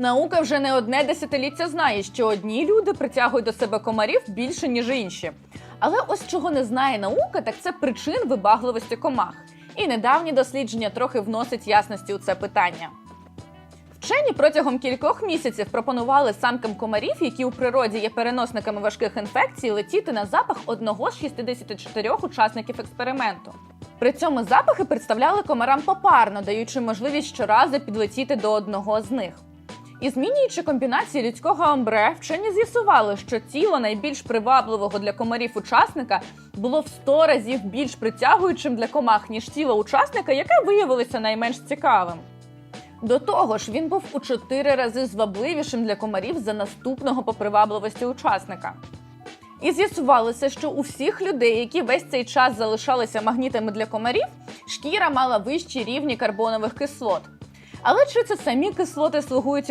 Наука вже не одне десятиліття знає, що одні люди притягують до себе комарів більше, ніж інші. Але ось чого не знає наука, так це причин вибагливості комах. І недавні дослідження трохи вносять ясності у це питання. Вчені протягом кількох місяців пропонували самкам комарів, які у природі є переносниками важких інфекцій, летіти на запах одного з 64 учасників експерименту. При цьому запахи представляли комарам попарно, даючи можливість щоразу підлетіти до одного з них. І змінюючи комбінації людського амбре, вчені з'ясували, що тіло найбільш привабливого для комарів учасника було в 100 разів більш притягуючим для комах, ніж тіло учасника, яке виявилося найменш цікавим. До того ж, він був у 4 рази звабливішим для комарів за наступного по привабливості учасника. І з'ясувалося, що у всіх людей, які весь цей час залишалися магнітами для комарів, шкіра мала вищі рівні карбонових кислот. Але чи це самі кислоти слугують